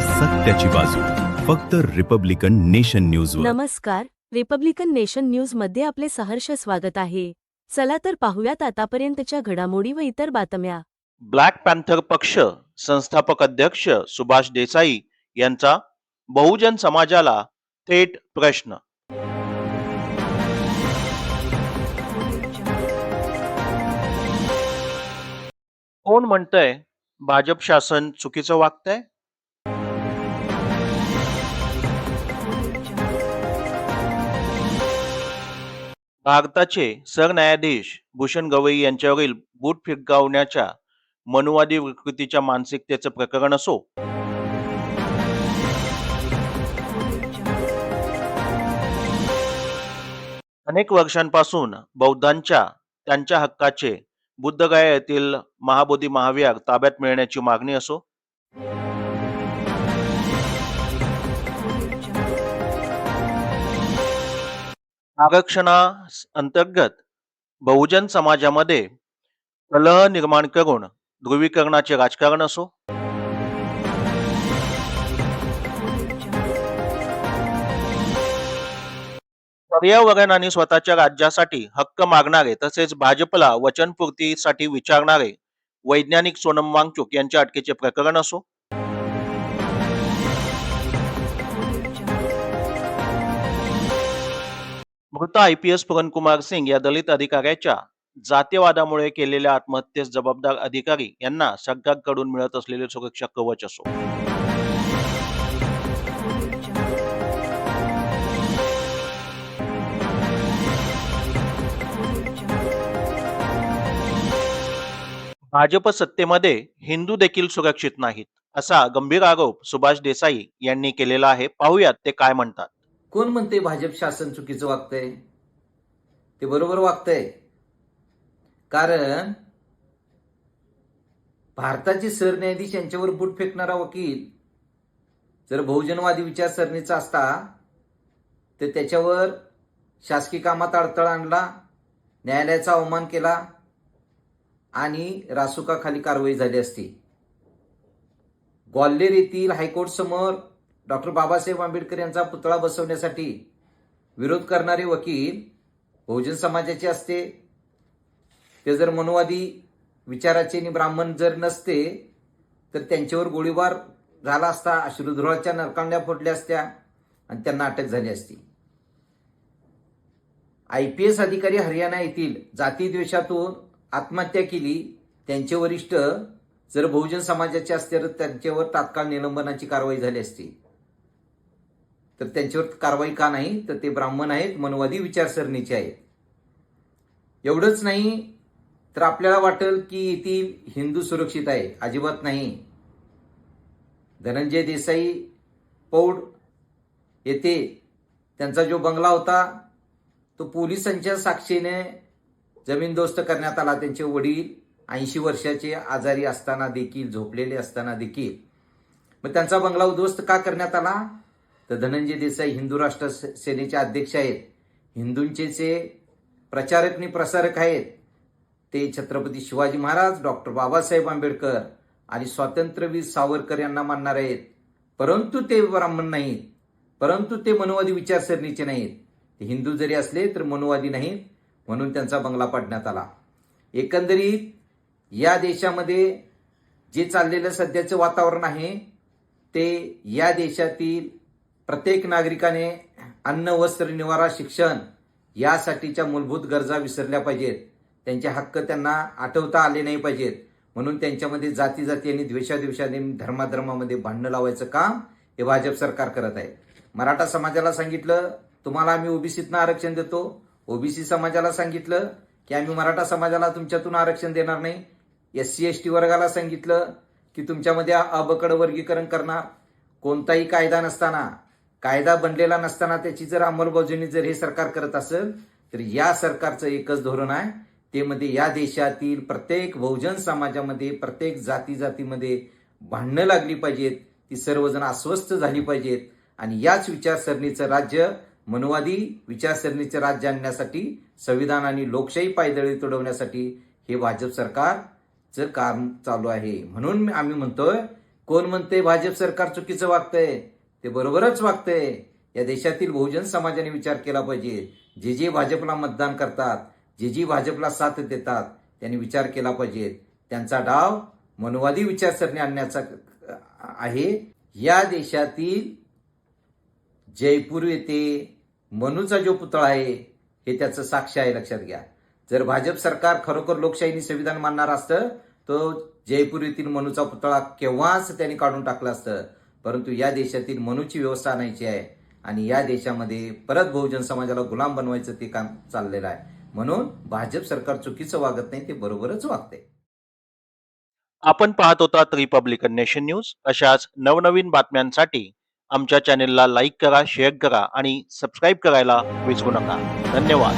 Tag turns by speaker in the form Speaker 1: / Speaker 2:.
Speaker 1: सत्याची बाजू. फक्त रिपब्लिकन नेशन न्यूजवर.
Speaker 2: नमस्कार. रिपब्लिकन नेशन न्यूजमध्ये आपले सहर्ष स्वागत आहे. चला तर पाहूयात आतापर्यंतच्या घडामोडी व इतर बातम्या.
Speaker 3: ब्लॅक पॅन्थर पक्ष संस्थापक अध्यक्ष सुभाष देसाई यांचा बहुजन समाजाला थेट प्रश्न. कोण म्हणतंय भाजप शासन चुकीचं वागतंय? भारताचे सरन्यायाधीश भूषण गवई यांच्यावरील बूट फिरकावण्याच्या मनुवादी विकृतीच्या मानसिकतेचं प्रकरण असो. अनेक वर्षांपासून बौद्धांच्या त्यांच्या हक्काचे बुद्धगया येथील महाबोधी महाविहार ताब्यात मिळण्याची मागणी असो. आरक्षणा अंतर्गत बहुजन समाजामध्ये कलह निर्माण करून ध्रुवीकरणाचे राजकारण असो. पर्यावरण आणि स्वतःच्या राज्यासाठी हक्क मागणारे तसेच भाजपला वचनपूर्तीसाठी विचारणारे वैज्ञानिक सोनम वांगचुक यांच्या अटकेचे प्रकरण असो. मृत I P S Purankumar Singh या दलित अधिकाऱ्याच्या जातीयवादामुळे केलेल्या आत्महत्येस जबाबदार अधिकारी यांना सरकारकडून मिळत असलेले सुरक्षा कवच असो. भाजप सत्तेमध्ये हिंदू देखील सुरक्षित नाहीत असा गंभीर आरोप सुभाष देसाई यांनी केलेला आहे. पाहूयात ते काय म्हणतात.
Speaker 4: कोण म्हणते भाजप शासन चुकीचं वागतंय? ते बरोबर वागतंय. कारण भारताचे सरन्यायाधीश यांच्यावर बूट फेकणारा वकील जर बहुजनवादी विचारसरणीचा असता तर त्याच्यावर शासकीय कामात अडथळा आणला न्यायालयाचा अवमान केला आणि रासुकाखाली कारवाई झाली असती. ग्वाल्हेर येथील हायकोर्ट समोर डॉक्टर बाबासाहेब आंबेडकर यांचा पुतळा बसवण्यासाठी विरोध करणारे वकील बहुजन समाजाचे असते. ते जर मनुवादी विचाराचे आणि ब्राह्मण जर नसते तर त्यांच्यावर गोळीबार झाला असता अश्रुधुराच्या नरकांड्या फोडल्या असत्या आणि त्यांना अटक झाली असती. आय पी एस अधिकारी हरियाणा येथील जातीद्वेषातून आत्महत्या केली. त्यांचे वरिष्ठ जर बहुजन समाजाचे असते तर त्यांच्यावर तात्काळ निलंबनाची कारवाई झाली असती. तर त्यांच्यावर कारवाई का नाही? तर ते ब्राह्मण आहेत मनवादी विचारसरणीचे आहेत. एवढंच नाही तर आपल्याला वाटेल की येथील हिंदू सुरक्षित आहे. अजिबात नाही. धनंजय देसाई पौड येथे त्यांचा जो बंगला होता तो पोलिसांच्या साक्षीने जमीनदोस्त करण्यात आला. त्यांचे वडील ऐंशी वर्षाचे आजारी असताना देखील झोपलेले असताना देखील. मग त्यांचा बंगला उद्ध्वस्त का करण्यात आला? तर धनंजय देसाई हिंदू राष्ट्र सेनेचे अध्यक्ष आहेत. हिंदूंचे जे प्रचारक आणि प्रसारक आहेत ते छत्रपती शिवाजी महाराज डॉक्टर बाबासाहेब आंबेडकर आणि स्वातंत्र्यवीर सावरकर यांना मानणार आहेत. परंतु ते ब्राह्मण नाहीत. परंतु ते मनोवादी विचारसरणीचे नाहीत. ते हिंदू जरी असले तर मनोवादी नाहीत म्हणून त्यांचा बंगला पाडण्यात आला. एकंदरीत या देशामध्ये जे चाललेलं सध्याचं वातावरण आहे ते या देशातील प्रत्येक नागरिकाने अन्न वस्त्र निवारा शिक्षण यासाठीच्या मूलभूत गरजा विसरल्या पाहिजेत. त्यांचे हक्क त्यांना आठवता आले नाही पाहिजेत. म्हणून त्यांच्यामध्ये जाती जाती आणि द्वेषाद्वेषाने धर्माधर्मामध्ये भांडणं लावायचं काम हे भाजप सरकार करत आहे. मराठा समाजाला सांगितलं तुम्हाला आम्ही ओबीसीतनं आरक्षण देतो. ओबीसी समाजाला सांगितलं की आम्ही मराठा समाजाला तुमच्यातून आरक्षण देणार नाही. एस सी एस टी वर्गाला सांगितलं की तुमच्यामध्ये अबकड वर्गीकरण करणार. कोणताही कायदा नसताना कायदा बनलेला नसताना त्याची जर अंमलबजावणी जर हे सरकार करत असेल तर या सरकारचं एकच धोरण आहे. ते मध्ये या देशातील प्रत्येक बहुजन समाजामध्ये प्रत्येक जाती जातीमध्ये भांडणं लागली पाहिजेत. ती सर्वजण अस्वस्थ झाली पाहिजेत. आणि याच विचारसरणीचं राज्य मनवादी विचारसरणीचं राज्य आणण्यासाठी संविधान आणि लोकशाही पायदळी तुडवण्यासाठी हे भाजप सरकारचं काम चालू आहे. म्हणून आम्ही म्हणतोय कोण म्हणते भाजप सरकार चुकीचं वागतंय? ते बरोबरच वागतंय. या देशातील बहुजन समाजाने विचार केला पाहिजे. जे जे भाजपला मतदान करतात जे जी भाजपला साथ देतात त्यांनी विचार केला पाहिजे. त्यांचा डाव मनवादी विचारसरणी आणण्याचा आहे. या देशातील जयपूर येथे मनूचा जो पुतळा आहे हे त्याचं साक्ष आहे लक्षात घ्या. जर भाजप सरकार खरोखर लोकशाहीने संविधान मानणार असतं तो जयपूर येथील मनूचा पुतळा केव्हाच त्यांनी काढून टाकला असतं. परंतु या देशातील मनूची व्यवस्था आणायची आहे आणि या देशामध्ये परत बहुजन समाजाला गुलाम बनवायचं ते काम चाललेलं आहे. म्हणून भाजप सरकार चुकीचं वागत नाही ते बरोबरच वागते
Speaker 3: आपण पाहत होता रिपब्लिकन नेशन न्यूज अशाच नवनवीन बातम्यांसाठी आमच्या चॅनेलला लाईक करा शेअर करा आणि सबस्क्राईब करायला विसरू नका. धन्यवाद.